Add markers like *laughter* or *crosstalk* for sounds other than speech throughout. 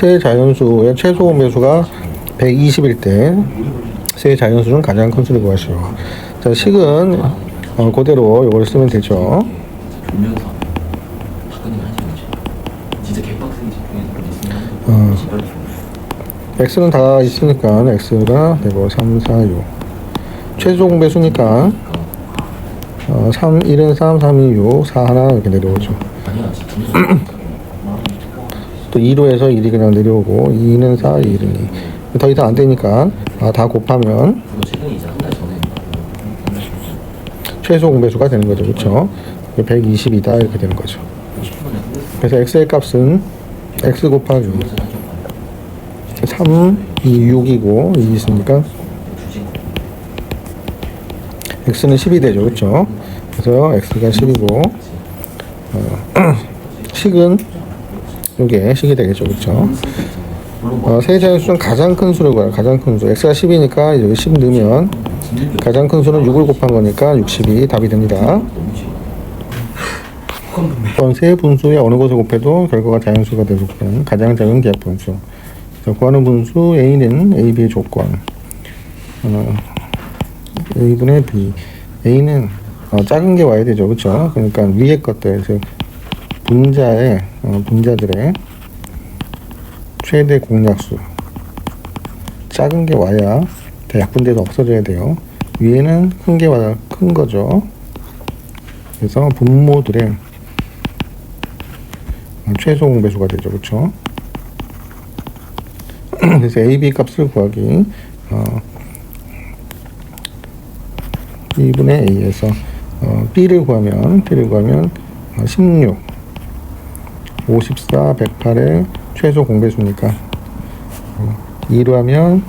세 자연수의 최소 공배수가 120일 때 세 자연수 중 가장 큰 수를 구하시오. 자, 식은 어, 그대로 이걸 쓰면 되죠. 어. x는 다 있으니까 x가 되고 3, 4, 6. 최소 공배수니까 어, 3, 1은 3, 3이 6, 4 하나 이렇게 내려오죠. 또 2로 해서 1이 그냥 내려오고 2는 4, 1은 2. 더 이상 안 되니까 아, 다 곱하면 최소 공배수가 되는 거죠. 그렇죠? 120이다 이렇게 되는 거죠. 50분에 끝냈어 그래서 x의 값은 x 곱하기 그래서 좀 3, 2, 6이고 2 있으니까 x는 10이 되죠. 그렇죠? 그래서 x가 10이고 어, *clears throat* 식은 요게 식이 되겠죠. 그렇죠? 어, 세 자연수 중 가장 큰 수를 구해요. 가장 큰 수. x가 10이니까 여기 10 넣으면 가장 큰 수는 6을 곱한 거니까 60이 답이 됩니다. 또한 세 분수의 어느 것을 곱해도 결과가 자연수가 되는 가장 작은 기하 분수. 자, 구하는 분수 a는 a, b의 조건. 어, a분의 b. a는 어, 작은 게 와야 되죠, 그렇죠? 그러니까 위에 것들, 즉 분자의 어, 분자들의 최대 공약수. 작은 게 와야 더 약분돼서 없어져야 돼요. 위에는 큰 게 와야 큰 거죠. 그래서 분모들의 최소 공배수가 되죠. 그렇죠? *clears throat* 그래서 AB 값을 구하기 어, 2분의 A에서 어, B를 구하면 B를 구하면 어, 16 54 108의 최소 공배수니까 어, 2로 하면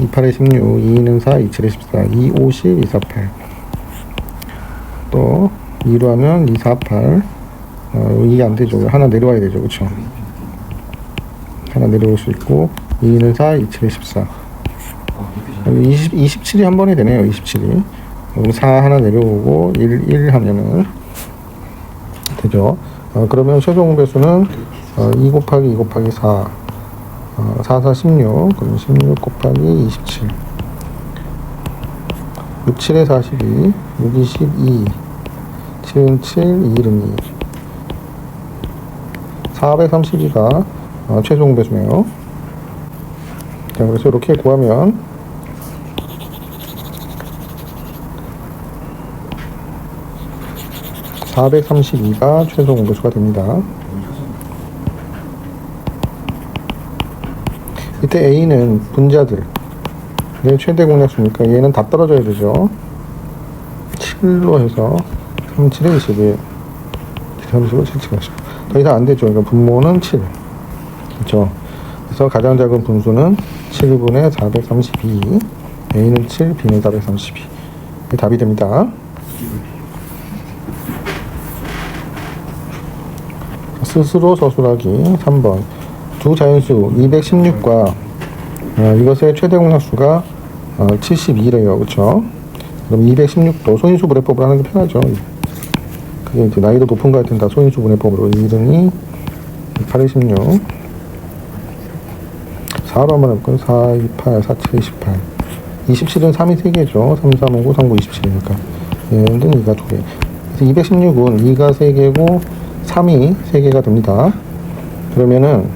2, 8에 16, 2는 4, 2, 7에 14, 2, 50, 2, 4, 8. 또 2로 하면 2, 4, 8. 어, 이게 안 되죠. 하나 내려와야 되죠. 그쵸? 하나 내려올 수 있고 2는 4, 2, 7에 14. 아 이렇게 잘 여기 20, 27이 한 번에 되네요. 27이. 여기 4 하나 내려오고 1, 1 하면은 되죠. 어, 그러면 최종 공배수는 어, 2 곱하기 2 곱하기 4. 어, 4, 4, 16. 그럼 16 곱하기 27. 6, 7에 42. 6, 2, 12. 7은 7, 2는 2. 432가 어, 최종 공배수네요. 자, 그래서 이렇게 구하면 (432가) 최소 공배수가 됩니다. 이때 A는 분자들 내 최대 공약수니까 얘는 다 떨어져야 되죠. 7로 해서 3, 7에 21 35, 7, 7, 50. 더 이상 안 되죠. 그러니까 분모는 7. 그렇죠. 그래서 가장 작은 분수는 7분의 432. A는 7, B는 432. 이게 답이 됩니다. 스스로 서술하기 3번. 두 자연수 216과 어, 이것의 최대 공약수가 어, 72래요. 그렇죠? 그럼 216도 소인수 분해법으로 하는 게 편하죠. 그게 이제 나이도 높은 거 같은 다 소인수 분해법으로 1은 2, 8에 16 4로 한번 해볼까요? 4, 2, 8, 4, 7, 28 27은 3이 3개죠 3, 3, 5, 3, 9, 27이니까 얘는 2가 2개 그래서 216은 2가 3개고 3이 3개가 됩니다 그러면은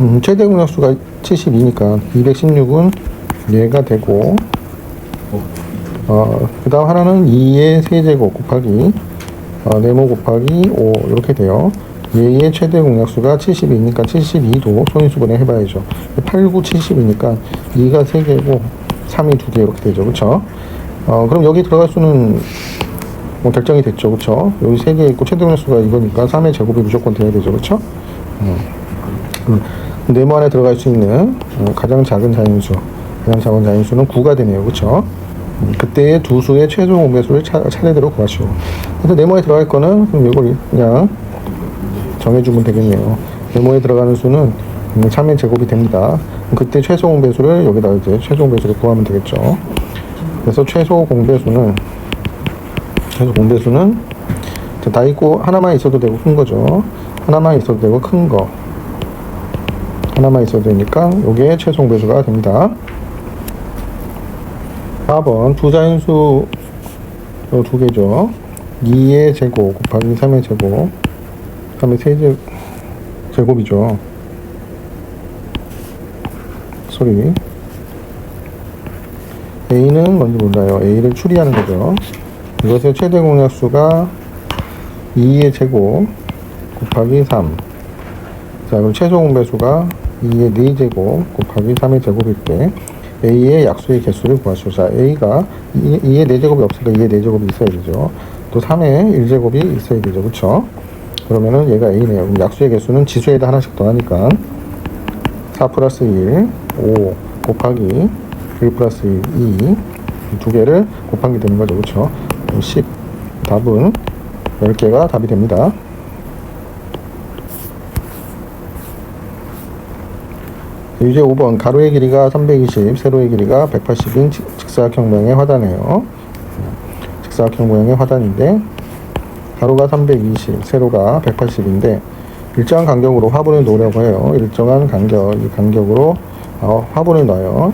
음, 최대 공약수가 72니까 216은 얘가 되고 어, 그 다음 하나는 2의 세제곱 곱하기 어, 네모 곱하기 5 이렇게 돼요. 얘의 최대 공약수가 72니까 72도 소인수분해 해봐야죠. 8, 9, 70이니까 2가 3개고 3이 2개 이렇게 되죠. 그쵸? 어, 그럼 여기 들어갈 수는 뭐 결정이 됐죠. 그쵸? 여기 3개 있고 최대 공약수가 이거니까 3의 제곱이 무조건 돼야 되죠. 그쵸? 음. 음. 네모 안에 들어갈 수 있는 어, 가장 작은 자연수 가장 작은 자연수는 9가 되네요. 그쵸? 음, 그때의 두 수의 최종 공배수를 차, 차례대로 구하시오. 그래서 네모에 들어갈 거는 그럼 이걸 그냥 정해주면 되겠네요. 네모에 들어가는 수는 3의 제곱이 됩니다. 그때 최소 공배수를 여기다 이제 최소 공배수를 구하면 되겠죠. 그래서 최소 공배수는 최소 공배수는 다 있고 하나만 있어도 되고 큰 거죠. 하나만 있어도 되고 큰 거. 하나만 있어도 되니까 요게 최종 배수가 됩니다. 4번 부자인수 요두 개죠. 2의 제곱 곱하기 3의 제곱 3의 세제 제곱이죠. 소리 A는 뭔지 몰라요. A를 추리하는 거죠. 이것의 최대 공약수가 2의 제곱 곱하기 3. 자, 그럼 최소 공배수가 2의 4제곱 곱하기 3의 제곱일 때 A의 약수의 개수를 구하시오. 자, A가 2, 2의 4제곱이 없으니까 2의 4제곱이 있어야 되죠. 또 3의 1제곱이 있어야 되죠. 그쵸? 그러면은 얘가 A네요. 그럼 약수의 개수는 지수에다 하나씩 더하니까 4 플러스 1, 5 곱하기 1 플러스 1, 2. 두 개를 곱한 게 되는 거죠. 그쵸? 그럼 10. 답은 10개가 답이 됩니다. 이제 5번 가로의 길이가 320, 세로의 길이가 180인 직사각형 모양의 화단이에요. 직사각형 모양의 화단인데 가로가 320, 세로가 180인데 일정한 간격으로 화분을 놓으려고 해요. 일정한 간격, 이 간격으로 어, 화분을 놔요.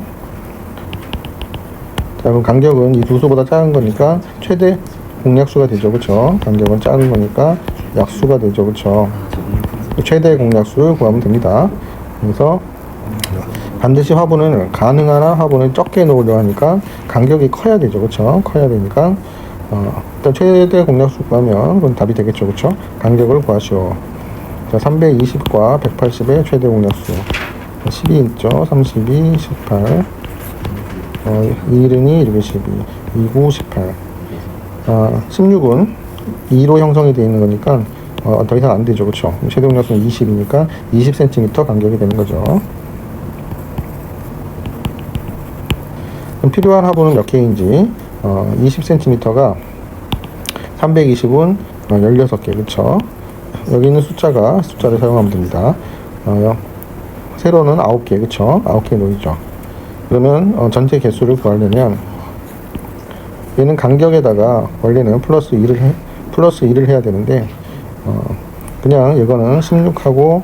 자, 그럼 간격은 이 두 수보다 작은 거니까 최대 공약수가 되죠. 그쵸? 간격은 작은 거니까 약수가 되죠. 그쵸? 최대 공약수를 구하면 됩니다. 그래서 반드시 화분을 가능한 한 화분을 적게 놓으려 하니까 간격이 커야 되죠. 그쵸? 커야 되니까 어, 일단 최대 공약수 구하면 그건 답이 되겠죠. 그쵸? 간격을 구하시오. 자, 320과 180의 최대 공약수. 12 있죠. 32, 18. 어, 1은이 212, 29, 18. 아, 16은 2로 형성이 되어 있는 거니까 어, 더 이상 안 되죠. 그쵸? 최대 공약수는 20이니까 20cm 간격이 되는 거죠. 그럼 필요한 화분은 몇 개인지 어, 20cm가 320은 어, 16개 그쵸 여기 있는 숫자가 숫자를 사용하면 됩니다 어, 세로는 9개 그쵸 9개 놓이죠 그러면 어, 전체 개수를 구하려면 얘는 간격에다가 원래는 플러스 2를 해, 플러스 2를 해야 되는데 어, 그냥 이거는 16하고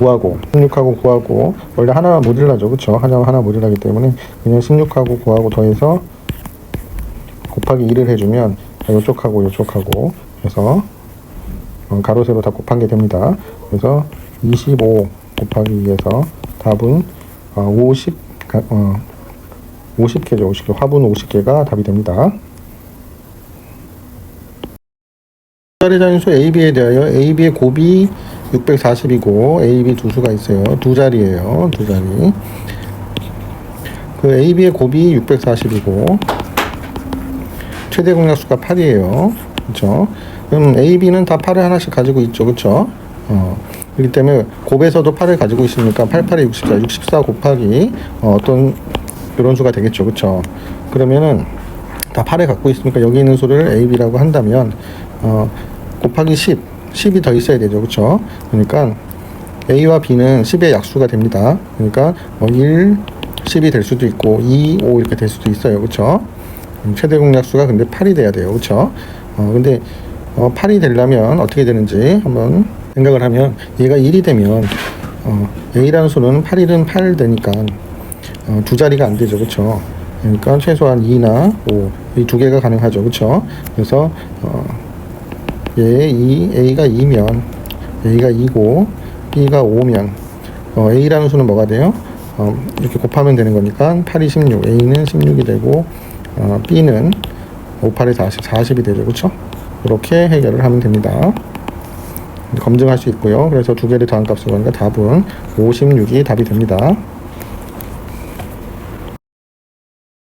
9하고 16하고 9하고 원래 하나만 모듈라죠. 그쵸? 하나 하나 모듈라기 때문에 그냥 16하고 9하고 더해서 곱하기 2를 해주면 이쪽하고 이쪽하고 그래서 어, 가로 세로 다 곱한 게 됩니다. 그래서 25 곱하기 2에서 답은 어, 50 가- 어, 50개죠 50개 화분 50개가 답이 됩니다 자리 자인수 AB에 대하여 AB의 곱이 640이고 AB 두 수가 있어요. 두 자리예요. 두 자리. 그 AB의 곱이 640이고 최대 공약수가 8이에요. 그렇죠? 그럼 AB는 다 8을 하나씩 가지고 있죠. 그렇죠? 어. 그렇기 때문에 곱에서도 8을 가지고 있으니까 8, 8에 64, 64 곱하기 어, 어떤 이런 수가 되겠죠. 그렇죠? 그러면은 다 8을 갖고 있으니까 여기 있는 수를 AB라고 한다면 어, 곱하기 10, 10이 더 있어야 되죠. 그렇죠? 그러니까 A와 B는 10의 약수가 됩니다. 그러니까 뭐 1, 10이 될 수도 있고 2, 5 이렇게 될 수도 있어요. 그렇죠? 음, 최대 공약수가 근데 8이 돼야 돼요. 그렇죠? 어, 근데 어, 8이 되려면 어떻게 되는지 한번 생각을 하면 얘가 1이 되면 어, A라는 수는 8일은 8 되니까 어, 두 자리가 안 되죠. 그렇죠? 그러니까 최소한 2나 5, 이 두 개가 가능하죠. 그렇죠? 그래서 어, 얘 2, A가 2면 A가 2고 B가 5면 어, A라는 수는 뭐가 돼요? 어, 이렇게 곱하면 되는 거니까 8이 16, A는 16이 되고 어, B는 5, 8에 40, 40이 되죠. 그렇죠? 그렇게 해결을 하면 됩니다. 검증할 수 있고요. 그래서 두 개를 더한 값을 보니까 답은 56이 답이 됩니다.